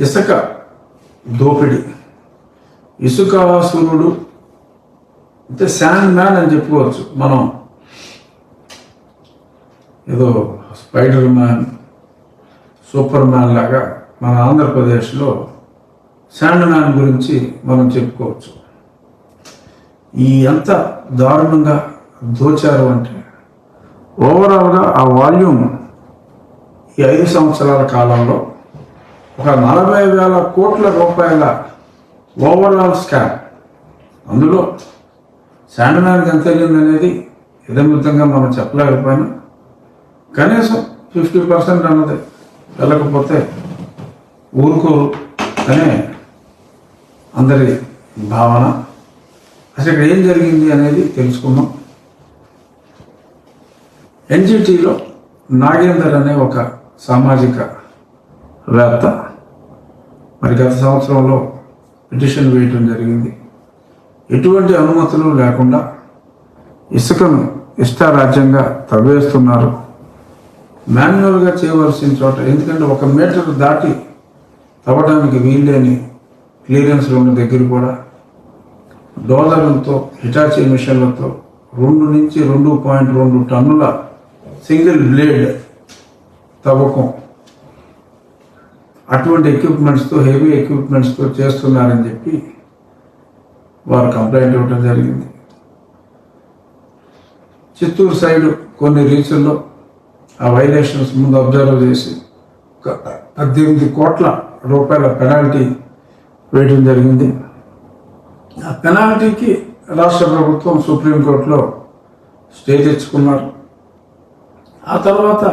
ఇసుక దోపిడి. ఇసుకాసురుడు అంటే శాండ్ మ్యాన్ అని చెప్పుకోవచ్చు మనం. ఏదో స్పైడర్ మ్యాన్ సూపర్ మ్యాన్ లాగా మన ఆంధ్రప్రదేశ్లో శాండ్ మ్యాన్ గురించి మనం చెప్పుకోవచ్చు. ఈ ఎంత దారుణంగా దోచారు అంటే ఓవరాల్గా ఆ వాల్యూమ్ ఈ ఐదు సంవత్సరాల కాలంలో ఒక నలభై వేల కోట్ల రూపాయల ఓవరాల్ స్కామ్. అందులో శాండనానికి ఎంత వెళ్ళింది అనేది ఇదమితంగా మనం చెప్పలేకపోయినా కనీసం ఫిఫ్టీ పర్సెంట్ అన్నది వెళ్ళకపోతే ఊరుకో అనే అందరి భావన. అసలు ఇక్కడ ఏం జరిగింది అనేది తెలుసుకుందాం. ఎన్జిటీలో నాగేందర్ అనే ఒక సామాజిక వేత్త మరి గత సంవత్సరంలో పిటిషన్ వేయటం జరిగింది. ఎటువంటి అనుమతులు లేకుండా ఇసుకను ఇష్టారాజ్యంగా తవ్వేస్తున్నారు. మాన్యువల్గా చేయవలసిన చోట ఎందుకంటే ఒక మీటర్ దాటి తవ్వడానికి వీల్లేని క్లియరెన్స్ ఉన్న దగ్గర కూడా డోలర్లతో హిటాచీ మిషన్లతో రెండు నుంచి రెండు పాయింట్ రెండు టన్నుల సింగిల్ బ్లేడ్ తవ్వకం అటువంటి ఎక్విప్మెంట్స్తో హెవీ ఎక్విప్మెంట్స్తో చేస్తున్నారని చెప్పి వారు కంప్లైంట్ ఇవ్వడం జరిగింది. చిత్తూరు సైడ్ కొన్ని రీచుల్లో ఆ వైలేషన్స్ ముందు అబ్జర్వ్ చేసి పద్దెనిమిది కోట్ల రూపాయల పెనాల్టీ వేయడం జరిగింది. ఆ పెనాల్టీకి రాష్ట్ర ప్రభుత్వం సుప్రీంకోర్టులో స్టే తెచ్చుకున్నారు. ఆ తర్వాత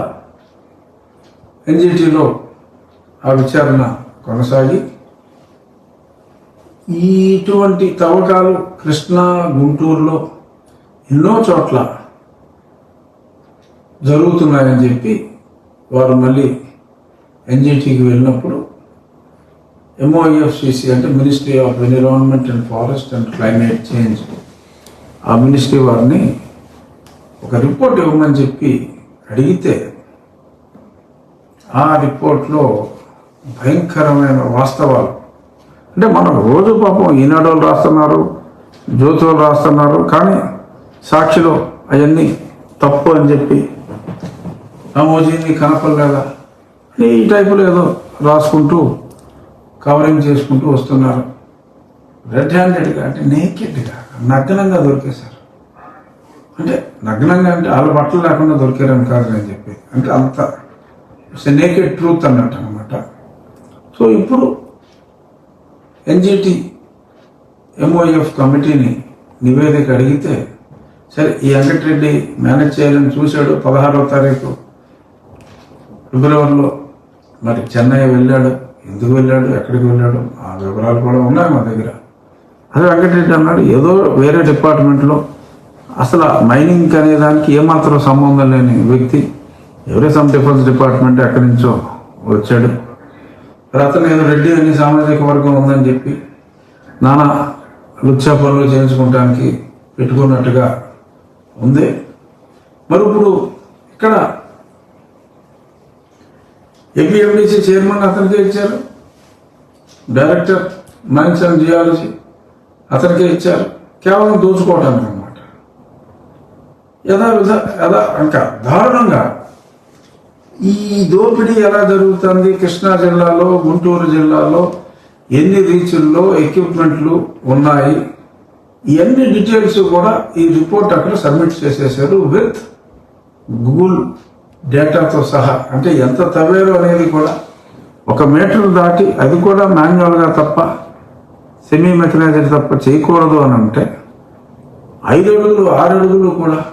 ఎన్జిటీలో ఆ విచారణ కొనసాగి ఈ ఇటువంటి తవ్వకాలు కృష్ణా గుంటూరులో ఎన్నో చోట్ల జరుగుతున్నాయని చెప్పి వారు మళ్ళీ ఎన్జిటికి వెళ్ళినప్పుడు ఎంఓఎఫ్సిసి అంటే ministry of environment and forest and climate change ఆ మినిస్ట్రీ వారిని ఒక రిపోర్ట్ ఇవ్వమని చెప్పి అడిగితే ఆ రిపోర్ట్లో భయంకరమైన వాస్తవాలు. అంటే మనం రోజు పాపం ఈనాడు వాళ్ళు రాస్తున్నారు జ్యోతులు రాస్తున్నారు కానీ సాక్షిలో అవన్నీ తప్పు అని చెప్పి నమోజీని కనపడలేదా? అని ఈ టైపులో ఏదో రాసుకుంటూ కవరింగ్ చేసుకుంటూ వస్తున్నారు. రెడ్ హ్యాండెడ్గా అంటే నేకెడ్గా నగ్నంగా దొరికేశారు. అంటే నగ్నంగా అంటే వాళ్ళ బట్టలు లేకుండా దొరికారని కాదు నేను చెప్పి. అంటే అంత నేకెడ్ ట్రూత్ అన్నట్టు అనమాట సో ఇప్పుడు ఎన్జిటి ఎంఓఎఫ్ కమిటీని నివేదిక అడిగితే సరే ఈ వెంకటరెడ్డి మేనేజ్ చేయాలని చూశాడు పదహారవ తారీఖు ఫిబ్రవరిలో మరి చెన్నై వెళ్ళాడు ఎందుకు వెళ్ళాడు ఎక్కడికి వెళ్ళాడు ఆ వివరాలు కూడా ఉన్నాయి మా దగ్గర. అదే వెంకటరెడ్డి అన్నాడు ఏదో వేరే డిపార్ట్మెంట్లో అసలు మైనింగ్ అనే దానికి ఏమాత్రం సంబంధం లేని వ్యక్తి ఎవరే సమ్ డిఫెన్స్ డిపార్ట్మెంట్ ఎక్కడి నుంచో వచ్చాడు మరి అతను ఏదో రెడ్డి అని సామాజిక వర్గం ఉందని చెప్పి నానా లుచ్చా పనులు చేయించుకోవడానికి పెట్టుకున్నట్టుగా ఉంది. మరి ఇప్పుడు ఇక్కడ ఏపీఎండిసి చైర్మన్ అతనికే ఇచ్చారు. డైరెక్టర్ మైన్స్ అండ్ జియాలజీ అతనికే ఇచ్చారు. కేవలం దోచుకోవటానికి అనమాట యథావిధ యథా ఇంకా దారుణంగా ఈ దోపిడీ ఎలా జరుగుతుంది? కృష్ణా జిల్లాలో గుంటూరు జిల్లాలో ఎన్ని రీచుల్లో ఎక్విప్మెంట్లు ఉన్నాయి? ఇవన్నీ డీటెయిల్స్ కూడా ఈ రిపోర్ట్ అక్కడ సబ్మిట్ చేసేసారు విత్ గూగుల్ డేటాతో సహా. అంటే ఎంత తవ్వారు అనేది కూడా ఒక మీటర్ దాటి అది కూడా మాన్యువల్గా తప్ప సెమీ మెకనైజ్డ్ తప్ప చేయకూడదు అని అంటే ఐదు అడుగులు ఆరు అడుగులు కూడా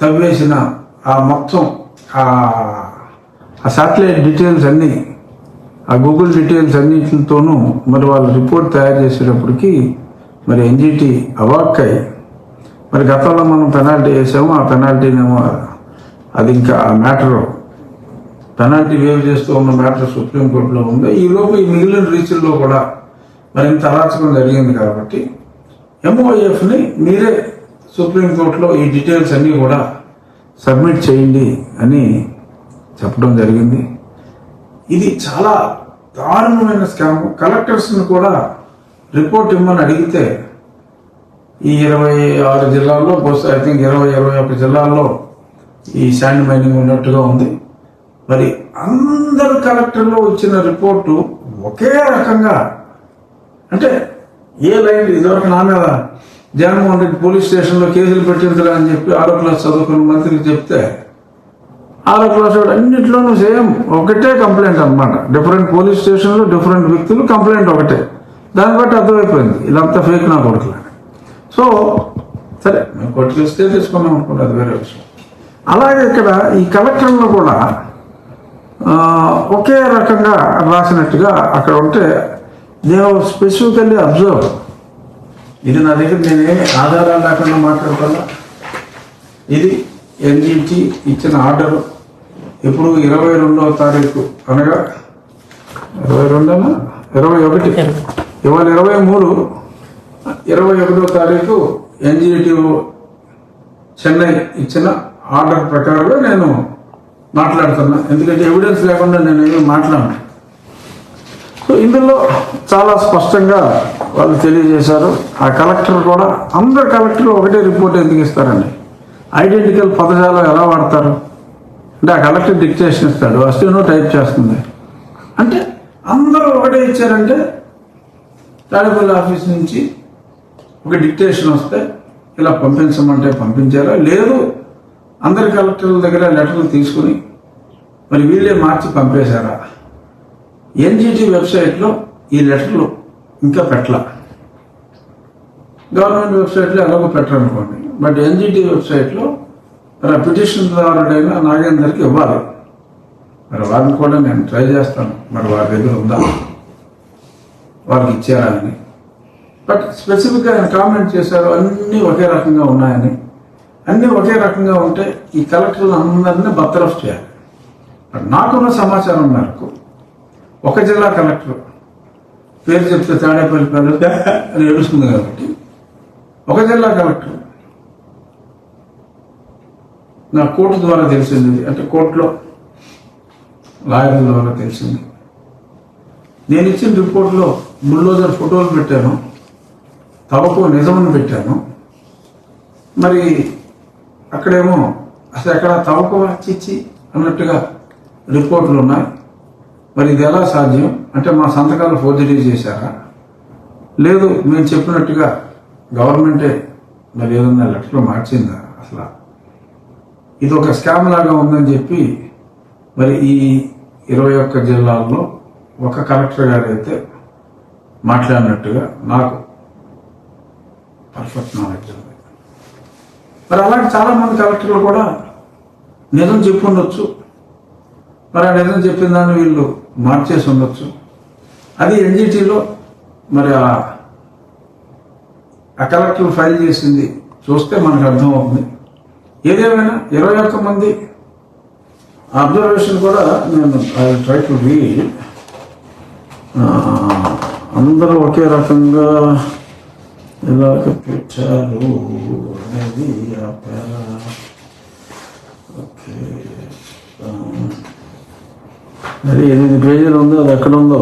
తవ్వేసిన ఆ మొత్తం ఆ శాటిలైట్ డీటెయిల్స్ అన్నీ ఆ గూగుల్ డీటెయిల్స్ అన్నిటితోనూ మరి వాళ్ళు రిపోర్ట్ తయారు చేసేటప్పటికి మరి ఎన్జిటి అవాక్కై మరి గతంలో మనం పెనాల్టీ వేసాము ఆ పెనాల్టీనేమో అది ఇంకా ఆ మ్యాటర్ పెనాల్టీ వేవ్ చేస్తూ ఉన్న మ్యాటర్ సుప్రీంకోర్టులో ఉంది. ఈ ఈ మిగిలిన రీచుల్లో కూడా మరి ఇంత అరాచకం జరిగింది కాబట్టి ఎంఓఎఫ్ని మీరే సుప్రీంకోర్టులో ఈ డీటెయిల్స్ అన్నీ కూడా సబ్మిట్ చేయండి అని చెప్పడం జరిగింది. ఇది చాలా దారుణమైన స్కామ్. కలెక్టర్స్ని కూడా రిపోర్ట్ ఇమ్మని అడిగితే ఈ ఇరవై ఆరు జిల్లాల్లో బహుశా ఐ థింక్ ఇరవై ఇరవై ఒక జిల్లాల్లో ఈ శాండ్ మైనింగ్ ఉన్నట్టుగా ఉంది. మరి అందరు కలెక్టర్లు వచ్చిన రిపోర్టు ఒకే రకంగా అంటే ఏ లైన్ ఇదివరకు నా మీద జగన్మోహన్ రెడ్డి పోలీస్ స్టేషన్లో కేసులు పెట్టించరా అని చెప్పి ఆరో క్లాస్ చదువుకున్న మంత్రికి చెప్తే ఆరో క్లాస్ అన్నింటిలోనూ సేమ్ ఒకటే కంప్లైంట్ అన్నమాట. డిఫరెంట్ పోలీస్ స్టేషన్లో డిఫరెంట్ వ్యక్తులు కంప్లైంట్ ఒకటే. దాన్ని బట్టి అర్థమైపోయింది. ఇదంతా ఫేక్ నా కొడుకులని సో సరే మేము కొట్టుకు స్టే తీసుకున్నాం అనుకుంటే అది వేరే విషయం. అలాగే ఇక్కడ ఈ కలెక్టర్లో కూడా ఒకే రకంగా రాసినట్టుగా అక్కడ ఉంటే దే స్పెసిఫికల్లీ అబ్జర్వ్ ఇది నా దగ్గర నేనేమి ఆధారాలు లేకుండా మాట్లాడుకోవాలా? ఇది ఎన్జిటి ఇచ్చిన ఆర్డర్. ఇప్పుడు ఇరవై రెండవ తారీఖు. అనగా? ఇరవై రెండున? ఇరవై ఒకటి. ఇవాళ ఇరవై మూడు. ఇరవై ఒకటో తారీఖు ఎన్జిటి చెన్నై ఇచ్చిన ఆర్డర్ ప్రకారమే నేను మాట్లాడుతున్నా. ఎందుకంటే ఎవిడెన్స్ లేకుండా నేను ఏమి మాట్లాడను. సో ఇందులో చాలా స్పష్టంగా వాళ్ళు తెలియజేశారు. ఆ కలెక్టర్ కూడా అందరు కలెక్టర్లు ఒకటే రిపోర్ట్ ఎందుకు ఇస్తారండి? ఐడెంటికల్ పదజాలం ఎలా వాడతారు? అంటే ఆ కలెక్టర్ డిక్టేషన్ ఇస్తాడు అస్టేనో టైప్ చేస్తుంది. అంటే అందరూ ఒకటే ఇచ్చారంటే తాడేపల్లి ఆఫీస్ నుంచి ఒక డిక్టేషన్ వస్తే ఇలా పంపించమంటే పంపించారా? లేదు అందరి కలెక్టర్ల దగ్గర లెటర్లు తీసుకుని మరి వీళ్ళే మార్చి పంపేశారా? ఎన్జిటి వెబ్సైట్లో ఈ లెటర్లు ఇంకా పెట్టలా. గవర్నమెంట్ వెబ్సైట్లో ఎలాగో పెట్టరనుకోండి. బట్ ఎన్జిటి వెబ్సైట్లో మరి పిటిషన్ దారుడైన నాగేందర్కి ఇవ్వాలి. మరి వారిని కూడా నేను ట్రై చేస్తాను. మరి వారి దగ్గర ఉందా? వారికి ఇచ్చారా అని. బట్ స్పెసిఫిక్గా ఆయన కామెంట్ చేశారు అన్నీ ఒకే రకంగా ఉన్నాయని. అన్నీ ఒకే రకంగా ఉంటే ఈ కలెక్టర్లు అందరినీ బర్తరఫ్ చేయాలి. నాకు నాకున్న సమాచారం మేరకు ఒక జిల్లా కలెక్టర్ పేరు చెప్తే తాడేపల్లి పేరు అని ఏడుస్తుంది కాబట్టి. ఒక జిల్లా కలెక్టర్ నా కోర్టు ద్వారా తెలిసింది అంటే కోర్టులో లాయర్ల ద్వారా తెలిసింది. నేను ఇచ్చిన రిపోర్ట్లో బుల్డోజర్ ఫోటోలు పెట్టాను తవకు నిజమని పెట్టాను. మరి అక్కడేమో అసలు ఎక్కడ తవకు చిచ్చి అన్నట్టుగా రిపోర్ట్లు ఉన్నాయి. మరి ఇది ఎలా సాధ్యం? అంటే మా సంతకాలు ఫోర్జరీ చేశారా? లేదు మేము చెప్పినట్టుగా గవర్నమెంటే మరి ఏదన్నా లెటర్లో మార్చిందా అసలు? ఇది ఒక స్కామ్ లాగా ఉందని చెప్పి మరి ఈ ఇరవై ఒక్క జిల్లాల్లో ఒక కలెక్టర్ గారు అయితే మాట్లాడినట్టుగా నాకు పర్ఫెక్ట్ నాలెడ్జ్ ఉంది. మరి అలాంటి చాలామంది కలెక్టర్లు కూడా నిజం చెప్పుండొచ్చు మరి ఆ నిజం చెప్పిన దాన్ని వీళ్ళు మార్చేసి ఉండొచ్చు. అది ఎన్జిటిలో మరి ఆ కలెక్టర్ ఫైల్ చేసింది. చూస్తే మనకు అర్థమవుతుంది. ఏదేమైనా ఇరవై ఒక్క మంది అబ్జర్వేషన్ కూడా నేను ట్రై టు రీడ్. అందరూ ఒకే రకంగా ఎలాగ పెట్టారు అనేది ఆ పేరా ఓకే ఆ, మరి ఎనిమిది పేజీలు ఉందో అది ఎక్కడ ఉందో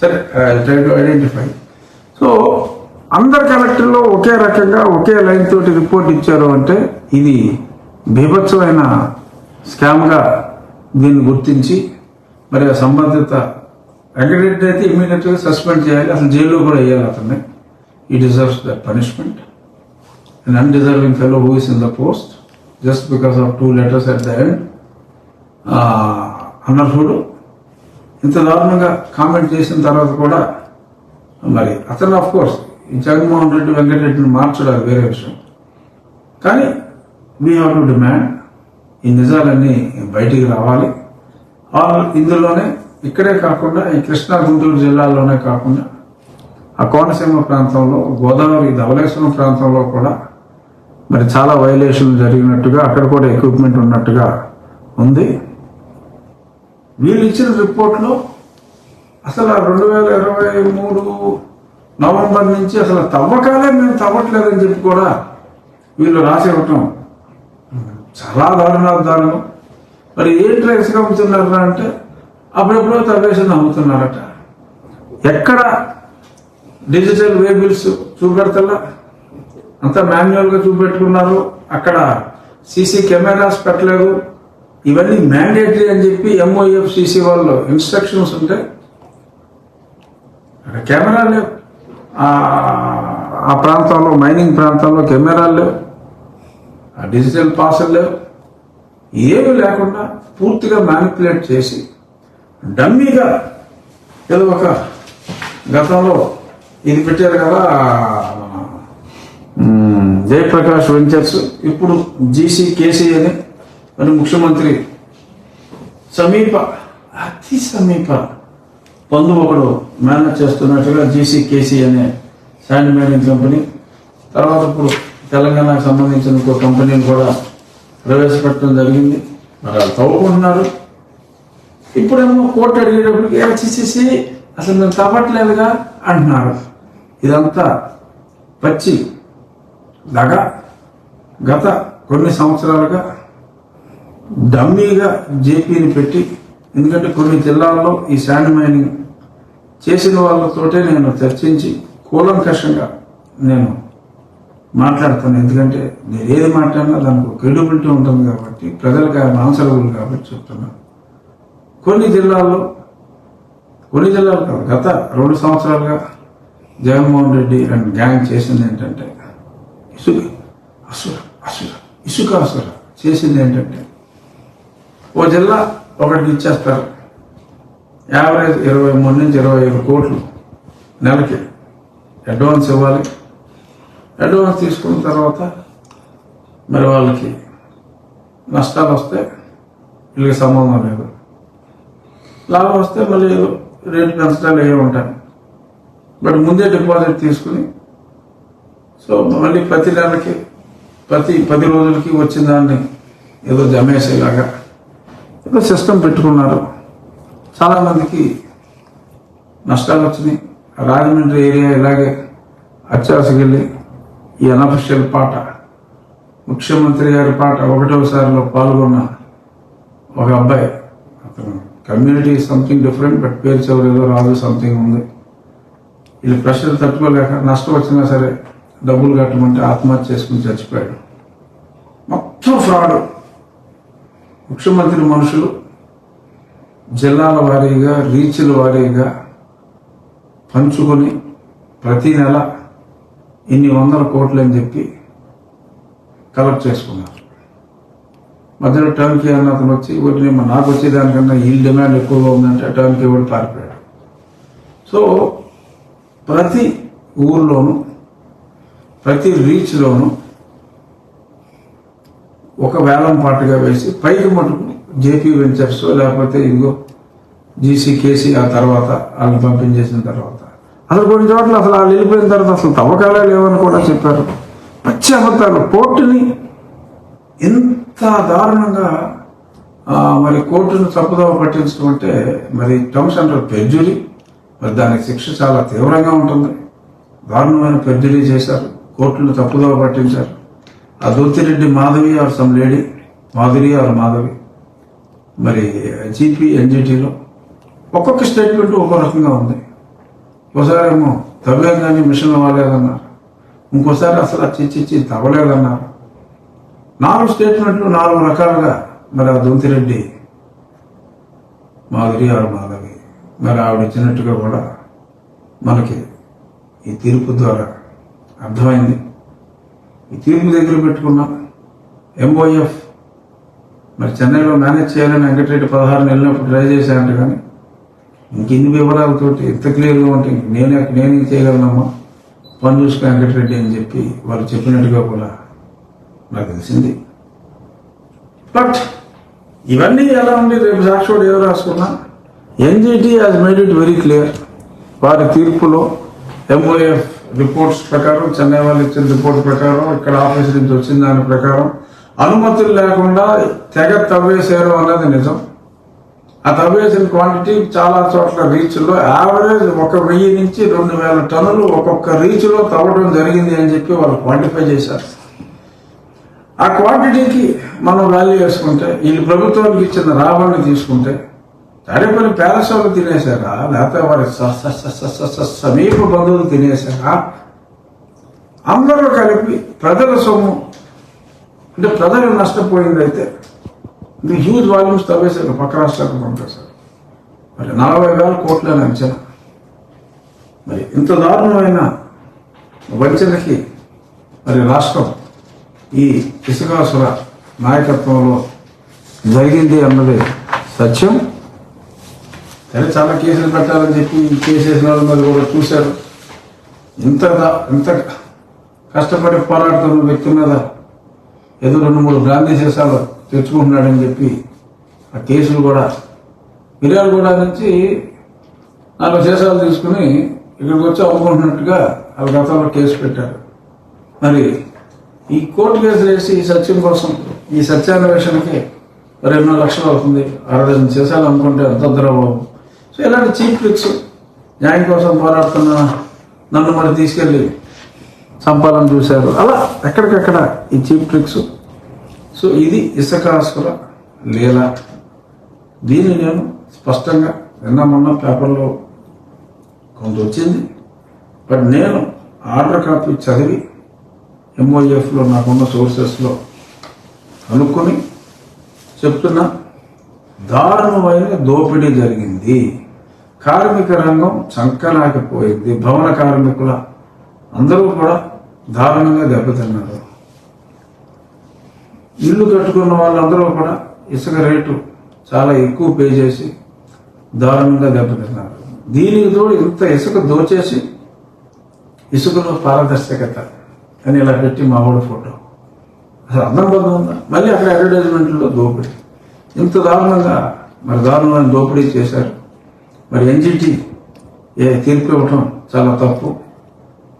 సరే ట్రై టు ఐడెంటిఫై సో అందరు కలెక్టర్లో ఒకే రకంగా ఒకే లైన్ తోటి రిపోర్ట్ ఇచ్చారు అంటే ఇది బీభత్సమైన స్కామ్గా దీన్ని గుర్తించి మరి ఆ సంబంధిత అగ్రిడెంట్ అయితే ఇమీడియట్గా సస్పెండ్ చేయాలి. అసలు జైల్లో కూడా వేయాలి అతన్ని. ఈ deserves the punishment and undeserving fellow who is in the post just because of two letters at the end. అన్నర్హుడు ఇంత దారుణంగా కామెంట్ చేసిన తర్వాత కూడా మరి అతను ఆఫ్ కోర్స్ ఈ జగన్మోహన్ రెడ్డి వెంకటరెడ్డిని మార్చడం అది వేరే విషయం. కానీ మీ హ్యావ్ టు డిమాండ్ ఈ నిజాలన్నీ బయటికి రావాలి. ఇందులోనే ఇక్కడే కాకుండా ఈ కృష్ణా గుంటూరు జిల్లాల్లోనే కాకుండా ఆ కోనసీమ ప్రాంతంలో గోదావరి ధవలేశ్వరం ప్రాంతంలో కూడా మరి చాలా వైలేషన్లు జరిగినట్టుగా అక్కడ కూడా ఎక్విప్మెంట్ ఉన్నట్టుగా ఉంది. వీళ్ళు ఇచ్చిన రిపోర్ట్లో అసలు రెండు వేల ఇరవై మూడు నవంబర్ నుంచి అసలు తవ్వకాలే మేము తవ్వట్లేదని చెప్పి కూడా వీళ్ళు రాసి ఇవ్వటం చాలా దారుణాలు దారుణం మరి ఏంటి ఇసుక అమ్ముతున్నారా అంటే అప్పుడెప్పుడో తవ్వేసి అమ్ముతున్నారట ఎక్కడ డిజిటల్ వేబిల్స్ చూపెడతలా? అంతా మాన్యువల్గా చూపెట్టుకున్నారు. అక్కడ సీసీ కెమెరాస్ పెట్టలేదు. ఇవన్నీ మ్యాండేటరీ అని చెప్పి ఎంఓఎఫ్ సీసీ వాళ్ళు ఇన్స్ట్రక్షన్స్ ఉంటాయి అక్కడ కెమెరా లేవు. ఆ- ప్రాంతాల్లో ప్రాంతంలో మైనింగ్ ప్రాంతంలో కెమెరాలు లేవు. ఆ డిజిటల్ పాసులు లేవు. ఏమి లేకుండా పూర్తిగా మ్యానిపులేట్ చేసి డమ్మీగా ఏదో ఒక గతంలో ఇది పెట్టారు కదా Hmm. జయప్రకాష్ వెంచర్స్ ఇప్పుడు జీసీ కేసీ అని ముఖ్యమంత్రి సమీప అతి సమీప బంధువు ఒకడు మేనేజ్ చేస్తున్నట్టుగా జీసీ కేసీ అనే శాండ్ మైనింగ్ కంపెనీ తర్వాత ఇప్పుడు తెలంగాణకు సంబంధించిన ఇంకో కంపెనీని కూడా ప్రవేశపెట్టడం జరిగింది. మరి వాళ్ళు తవ్వుకుంటున్నారు. ఇప్పుడేమో కోర్టు అడిగేటప్పటికి ఏ అసలు మేము తవ్వట్లేదుగా అంటున్నారు. ఇదంతా పచ్చి లాగా గత కొన్ని సంవత్సరాలుగా డమ్మీగా జేపీని పెట్టి ఎందుకంటే కొన్ని జిల్లాల్లో ఈ శాండ్ మైనింగ్ చేసిన వాళ్ళతోటే నేను చర్చించి కూలంకషంగా నేను మాట్లాడతాను. ఎందుకంటే నేను ఏది మాట్లాడినా దానికి క్రెడిబిలిటీ ఉంటుంది కాబట్టి ప్రజలకు ఆయన ఆన్సరబుల్ కాబట్టి చెప్తున్నాను కొన్ని జిల్లాల్లో కొన్ని జిల్లాలు కాదు గత రెండు సంవత్సరాలుగా జగన్మోహన్ రెడ్డి అండ్ గ్యాంగ్ చేసింది ఏంటంటే ఇసుక అసుర అసుర ఇసుక అసుర చేసింది ఏంటంటే ఓ జిల్లా ఒకటికి ఇచ్చేస్తారు. యాభై ఇరవై మూడు నుంచి ఇరవై ఐదు కోట్లు నెలకి అడ్వాన్స్ ఇవ్వాలి. అడ్వాన్స్ తీసుకున్న తర్వాత మరి వాళ్ళకి నష్టాలు వస్తే వీళ్ళకి సంబంధం లేదు. లాభం వస్తే మళ్ళీ రెండు రేటు పెంచడాలు ఏమి ఉంటాయి. బట్ ముందే డిపాజిట్ తీసుకుని సో మళ్ళీ ప్రతి నెలకి ప్రతి పది రోజులకి వచ్చిన దాన్ని ఏదో జమేసేలాగా ఏదో సిస్టమ్ పెట్టుకున్నారు. చాలామందికి నష్టాలు వచ్చినాయి. రాజమండ్రి ఏరియా ఇలాగే అత్యాసకెళ్ళి ఈ అనఫిషియల్ పాట ముఖ్యమంత్రి గారి పాట ఒకటోసారిలో పాల్గొన్న ఒక అబ్బాయి అతను కమ్యూనిటీ సంథింగ్ డిఫరెంట్ బట్ పేరు చెవులు ఏదో రాదు సంథింగ్ ఉంది. వీళ్ళు ప్రెషర్ తట్టుకోలేక నష్టం వచ్చినా సరే డబ్బులు కట్టమంటే ఆత్మహత్య చేసుకుని చచ్చిపోయాడు. మొత్తం ఫ్రాడ్. ముఖ్యమంత్రి మనుషులు జిల్లాల వారీగా రీచ్ల వారీగా పంచుకొని ప్రతి నెల ఇన్ని వందల కోట్లు అని చెప్పి కలెక్ట్ చేసుకున్నారు. మధ్యలో టర్న్కి అన్న అతను వచ్చి వీటిని నాకు వచ్చేదానికన్నా ఈ డిమాండ్ ఎక్కువగా ఉందంటే టర్న్కి కూడా పారిపోయాడు? సో ప్రతి ఊర్లోనూ ప్రతి రీచ్లోనూ ఒక వేలం పాటుగా వేసి పైకి మటుకు జేపీ వెంచర్స్ లేకపోతే ఇదిగో జీసీ కేసీ ఆ తర్వాత వాళ్ళని పంపించేసిన తర్వాత. అసలు కొన్ని చోట్ల అసలు వాళ్ళు వెళ్ళిపోయిన తర్వాత అసలు తవ్వకాలే లేవని కూడా చెప్పారు. పచ్చి అబద్ధాలు కోర్టుని ఎంత దారుణంగా మరి కోర్టును తప్పుదవ పట్టించడం అంటే మరి టర్మ్స్ అంటారు పెర్జురీ మరి దానికి శిక్ష చాలా తీవ్రంగా ఉంటుంది. దారుణమైన పెర్జురీ చేశారు. కోర్టును తప్పుదోవ పట్టించారు. ఆ Dottireddy Madhavi or some lady. Madhuri or Madhavi. మరి జీపీ ఎన్జిటీలో ఒక్కొక్క స్టేట్మెంట్ ఒక్కో రకంగా ఉంది. ఒకసారి ఏమో తవ్వాం కానీ మిషన్ వాలేదన్నారు ఇంకోసారి అసలు చిచ్చిచ్చి తవ్వలేదన్నారు. నాలుగు స్టేట్మెంట్లు నాలుగు రకాలుగా మరి ఆ దొంతిరెడ్డి మాధురి ఆరు మాధవి. మరి ఆవిడ ఇచ్చినట్టుగా కూడా మనకి ఈ తీర్పు ద్వారా అర్థమైంది? ఈ తీర్పు దగ్గర పెట్టుకున్నాం. ఎంఓఎఫ్ మరి చెన్నైలో మేనేజ్ చేయాలని వెంకటరెడ్డి పదహారు నెలలప్పుడు ట్రై చేశాను కానీ ఇంకెన్ని వివరాలతోటి ఎంత క్లియర్గా ఉంటే నేను నేను చేయగలనమ్మా? పని చూసుకుని వెంకటరెడ్డి అని చెప్పి వాళ్ళు చెప్పినట్టుగా కూడా నాకు తెలిసింది. బట్ ఇవన్నీ ఎలా ఉంది రేపు సాక్షుడు ఎవరు రాసుకున్నా? NGT has made it very clear వారి తీర్పులో ఎంఓఎఫ్ రిపోర్ట్స్ ప్రకారం చెన్నై వాళ్ళు ఇచ్చిన రిపోర్ట్ ప్రకారం ఇక్కడ ఆఫీస్ నుంచి వచ్చిన దాని ప్రకారం అనుమతులు లేకుండా తెగ తవ్వేశారు అన్నది నిజం. ఆ తవ్వేసిన క్వాంటిటీ చాలా చోట్ల రీచ్లో యావరేజ్ ఒక వెయ్యి నుంచి రెండు వేల టన్నులు ఒక్కొక్క రీచ్లో తవ్వడం జరిగింది అని చెప్పి వాళ్ళు క్వాంటిఫై చేశారు. ఆ క్వాంటిటీకి మనం వాల్యూ వేసుకుంటే వీళ్ళు ప్రభుత్వానికి ఇచ్చిన రాబడిని తీసుకుంటే తాడేపల్లి ప్యాలెస్ వాళ్ళు తినేశారా? లేకపోతే వారి సమీప బంధువులు తినేశారా? అందరూ కలిపి ప్రజల సొమ్ము అంటే ప్రజలు నష్టపోయిందైతే ఇది హ్యూజ్ వాల్యూమ్స్ తవ్వేశారు పక్క రాష్ట్రాలకు పంపేశారు. మరి నలభై వేల కోట్లని అంచనా. మరి ఇంత దారుణమైన వంచనకి మరి రాష్ట్రం ఈ ఇసుకాసుర నాయకత్వంలో జరిగింది అన్నది సత్యం. సరే చాలా కేసులు పెట్టాలని చెప్పి కేసు వేసిన వాళ్ళు మరి కూడా చూశారు. ఇంత ఇంత కష్టపడి పోరాడుతున్న వ్యక్తి మీద ఏదో రెండు మూడు గాంధీ సీసాలు తెచ్చుకుంటున్నాడని చెప్పి ఆ కేసులు కూడా మిర్యాలగూడ నుంచి నాలుగు సీసాలు తీసుకుని ఇక్కడికి వచ్చి అమ్ముకుంటున్నట్టుగా వాళ్ళ గతంలో కేసు పెట్టారు. మరి ఈ కోర్టు కేసులు వేసి ఈ సత్యం కోసం ఈ సత్యాన్వేషణకి రెండు ఎన్నో లక్షలు అవుతుంది. అరవై శేషాలు అనుకుంటే అమ్ముకుంటే ఎంత బాబు ఇలాంటి చీప్ ట్రిక్స్? న్యాయం కోసం పోరాడుతున్న నన్ను మరి తీసుకెళ్ళి చంపాలని చూశారు. అలా ఎక్కడికక్కడ ఈ చీప్ ట్రిక్స్. సో ఇది ఇసుకాసుల లీల. దీన్ని నేను స్పష్టంగా నిన్న మొన్న పేపర్లో కొంత వచ్చింది. బట్ నేను ఆర్డర్ కాపీ చదివి ఎంఓఎఫ్లో నాకున్న సోర్సెస్లో కనుక్కొని చెప్తున్నా దారుణమైన దోపిడీ జరిగింది. కార్మిక రంగం చంకనాకపోయింది భవన కార్మికుల అందరూ కూడా దారుణంగా దెబ్బతిన్నారు. ఇల్లు కట్టుకున్న వాళ్ళందరూ కూడా ఇసుక రేటు చాలా ఎక్కువ పే చేసి దారుణంగా దెబ్బతిన్నారు. దీనికి తోడు ఇంత ఇసుక దోచేసి ఇసుకలో పారదర్శకత అని ఇలా పెట్టి మా వాడు ఫోటో. అసలు అర్థం పద్ధం ఉందా? మళ్ళీ అక్కడ అడ్వర్టైజ్మెంట్లో దోపిడీ. ఇంత దారుణంగా మరి దారుణమైన దోపిడీ చేశారు మరి ఎన్జిటి? ఏ తీర్పు ఇవ్వటం చాలా తప్పు.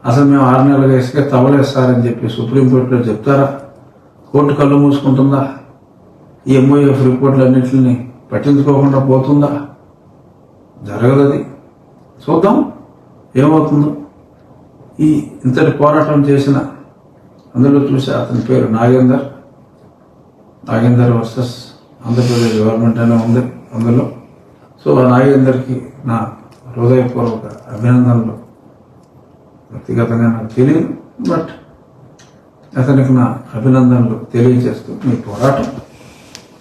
అసలు మేము ఆరు నెలలుగా ఇసుక అని చెప్పి సుప్రీంకోర్టులో చెప్తారా? కోర్టు కళ్ళు మూసుకుంటుందా? ఈ ఎంఓఎఫ్ రిపోర్ట్లన్నింటిని పట్టించుకోకుండా పోతుందా? జరగదు అది చూద్దాం. ఏమవుతుందో. ఈ ఇంతటి పోరాటం చేసిన అందులో చూసి అతని పేరు నాగేందర్. నాగేందర్ వర్సెస్ ఆంధ్రప్రదేశ్ గవర్నమెంట్ అనే ఉంది అందులో. సో ఆ నాగేందర్కి నా హృదయపూర్వక అభినందనలు. వ్యక్తిగతంగా నాకు తెలియదు బట్ అతనికి నా అభినందనలు తెలియజేస్తూ మీ పోరాటం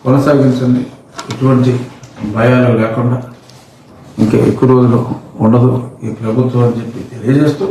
కొనసాగించండి. ఎటువంటి భయాలు లేకుండా ఇంకా ఎక్కువ రోజులు ఉండదు ఈ ప్రభుత్వం అని చెప్పి తెలియజేస్తూ